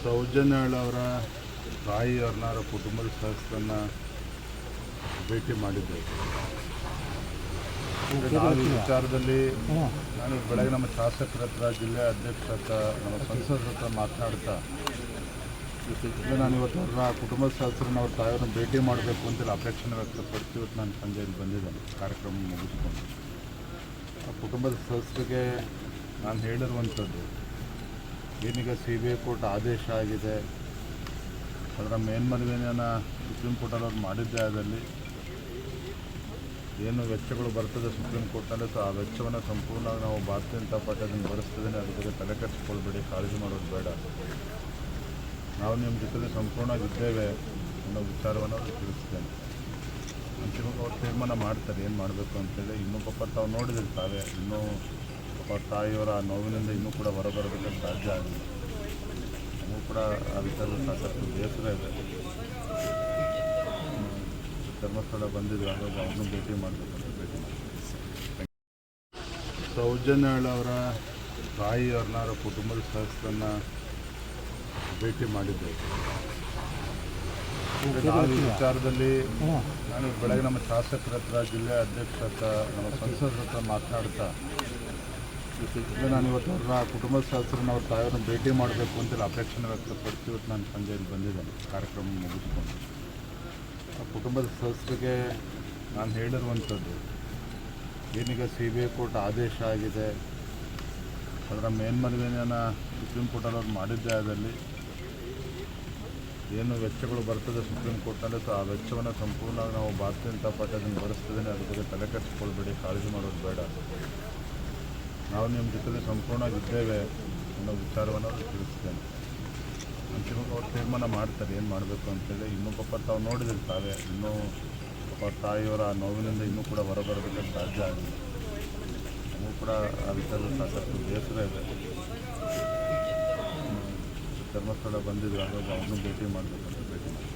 ಸೌಜನ್ಯಾಳ್ ಅವರ ತಾಯಿಯವ್ರನ್ನ ಅವರ ಕುಟುಂಬದ ಸದಸ್ಯರನ್ನ ಭೇಟಿ ಮಾಡಿದ್ದೆ ವಿಚಾರದಲ್ಲಿ ನಾನು ಬೆಳಗ್ಗೆ ನಮ್ಮ ಶಾಸಕರ ಹತ್ರ ಜಿಲ್ಲೆ ಅಧ್ಯಕ್ಷರ ಹತ್ರ ನಮ್ಮ ಸಂಸದರ ಹತ್ರ ಮಾತನಾಡ್ತಾ ನಾನು ಇವತ್ತು ಅವ್ರನ್ನ ಕುಟುಂಬದ ಸದಸ್ಯರನ್ನ ಅವ್ರ ತಾಯಿಯವ್ರನ್ನ ಭೇಟಿ ಮಾಡಬೇಕು ಅಂತೇಳಿ ಅಪೇಕ್ಷೆ ವ್ಯಕ್ತಪಡಿಸಿ ಇವತ್ತು ನಾನು ಸಂಜೆ ಇಲ್ಲಿ ಬಂದಿದ್ದೇನೆ ಕಾರ್ಯಕ್ರಮ ಮುಗಿಸ್ಕೊಂಡು. ಆ ಕುಟುಂಬದ ಸದಸ್ಯರಿಗೆ ನಾನು ಹೇಳಿರುವಂಥದ್ದು ಏನೀಗ ಸಿ ಬಿ ಐ ಕೋರ್ಟ್ ಆದೇಶ ಆಗಿದೆ. ಅದರ ಮೇಲ್ಮನವಿಯನ್ನು ಸುಪ್ರೀಂ ಕೋರ್ಟಲ್ಲಿ ಅವ್ರು ಮಾಡಿದ್ದೆ ಅದರಲ್ಲಿ ಏನು ವೆಚ್ಚಗಳು ಬರ್ತದೆ ಸುಪ್ರೀಂ ಕೋರ್ಟ್ನಲ್ಲಿ ಆ ವೆಚ್ಚವನ್ನು ಸಂಪೂರ್ಣವಾಗಿ ನಾವು ಭಾರತೀಯ ಜನತಾ ಪಾರ್ಟಿ ಅದನ್ನು ಭರಿಸ್ತಿದ್ದೀನಿ. ಅದ್ರ ಬಗ್ಗೆ ತಲೆ ಕೆಡಿಸ್ಕೊಳ್ಬೇಡಿ, ಕಾಳಜಿ ಮಾಡೋದು ಬೇಡ. ನಾವು ನಿಮ್ಮ ಜೊತೆಲಿ ಸಂಪೂರ್ಣವಾಗಿ ಇದ್ದೇವೆ ಅನ್ನೋ ವಿಚಾರವನ್ನು ಅವ್ರಿಗೆ ತಿಳಿಸ್ತೇನೆ ಅಂತಿಮವಾಗಿ ಅವ್ರು ತೀರ್ಮಾನ ಮಾಡ್ತಾರೆ, ಏನು ಮಾಡಬೇಕು ಅಂತೇಳಿ. ಇನ್ನೂ ಪಾಪ ತಾವು ನೋಡಿದಿರ್ತಾವೆ ಇನ್ನೂ ಅವ್ರ ತಾಯಿಯವರ ಆ ನೋವಿನಿಂದ ಇನ್ನೂ ಕೂಡ ಹೊರಬರೋದಕ್ಕೆ ಸಾಧ್ಯ ಆಗಿಲ್ಲ ನಮಗೂ ಕೂಡ ಆ ವಿಚಾರ ಸಾಕಷ್ಟು ಬೇಸರ ಇದೆ. ಧರ್ಮಸ್ಥಳ ಬಂದಿದ್ವಿ ಹಾಗಾಗಿ ಅವ್ರನ್ನೂ ಭೇಟಿ ಮಾಡಬೇಕು ಅಂತ ಭೇಟಿ ಮಾಡಿ ಸೌಜನ್ಯಳವರ ತಾಯಿಯವ್ರನ್ನ ಅವರ ಕುಟುಂಬದ ಸದಸ್ಯರನ್ನ ಭೇಟಿ ಮಾಡಿದ್ದೆ ನಾವು ಈ ವಿಚಾರದಲ್ಲಿ ನಾನು ಬೆಳಗ್ಗೆ ನಮ್ಮ ಶಾಸಕರ ಹತ್ರ, ಜಿಲ್ಲೆ ಅಧ್ಯಕ್ಷರ ಹತ್ರ, ನಮ್ಮ ಸಂಸದರ ಹತ್ರ ಮಾತನಾಡ್ತಾ ನಾನು ಇವತ್ತು ಅವ್ರನ್ನ ಕುಟುಂಬ ಸದಸ್ಯರನ್ನ ಅವ್ರ ತಾಯಿಯವ್ರನ್ನ ಭೇಟಿ ಮಾಡಬೇಕು ಅಂತೇಳಿ ಅಪೇಕ್ಷೆನ ವ್ಯಕ್ತಪಡಿಸಿ ಇವತ್ತು ನಾನು ಸಂಜೆ ಇಲ್ಲಿ ಬಂದಿದ್ದೇನೆ. ಕಾರ್ಯಕ್ರಮ ಮುಗಿಸ್ಕೊಂಡು. ಆ ಕುಟುಂಬದ ಸದಸ್ಯರಿಗೆ ನಾನು ಹೇಳಿರುವಂಥದ್ದು, ಏನೀಗ ಸಿ ಬಿ ಐ ಕೋರ್ಟ್ ಆದೇಶ ಆಗಿದೆ, ಅದರ ಮೇಲ್ಮನವಿಯನ್ನು ಸುಪ್ರೀಂ ಕೋರ್ಟಲ್ಲಿ ಅವ್ರು ಮಾಡಿದ್ದೇ ಆದಲ್ಲಿ ಏನು ವೆಚ್ಚಗಳು ಬರ್ತದೆ ಸುಪ್ರೀಂ ಕೋರ್ಟ್ನಲ್ಲಿ ಆ ವೆಚ್ಚವನ್ನು ಸಂಪೂರ್ಣ ನಾವು ಭಾರತೀಯ ಜನತಾ ಪಾರ್ಟಿ ಅದನ್ನು ಬರೆಸ್ತಿದ್ದೇನೆ. ಅದ್ರ ಬಗ್ಗೆ ತಲೆ ಕೆಡಿಸ್ಕೊಳ್ಬೇಡಿ, ಕಾಳಜಿ ಮಾಡೋದು ಬೇಡ. ನಾವು ನಿಮ್ಮ ಜೊತೆಗೆ ಸಂಪೂರ್ಣವಾಗಿದ್ದೇವೆ ಅನ್ನೋ ವಿಚಾರವನ್ನು ತಿಳಿಸ್ತೇನೆ ಅಂತಿಮವಾಗಿ ಅವ್ರು ತೀರ್ಮಾನ ಮಾಡ್ತಾರೆ, ಏನು ಮಾಡಬೇಕು ಅಂತೇಳಿ. ಇನ್ನೂ ಪಾಪ ತಾವು ತಾವೇ. ಇನ್ನೂ ಪಾಪ ತಾಯಿಯವರ ನೋವಿನಿಂದ ಇನ್ನೂ ಕೂಡ ಹೊರಬರೋದಕ್ಕೆ ಸಾಧ್ಯ ಆಗಿದೆ. ನಮಗೂ ಕೂಡ ಆ ವಿಚಾರದಲ್ಲಿ ಸಾಕಷ್ಟು ಬೇಸರ ಇದೆ. ಧರ್ಮಸ್ಥಳ ಬಂದಿದ್ವಿ ಹಾಗಾಗಿ ಅವ್ರನ್ನೂ ಭೇಟಿ ಮಾಡಬೇಕು ಅಂತ ಭೇಟಿ ಮಾಡಿ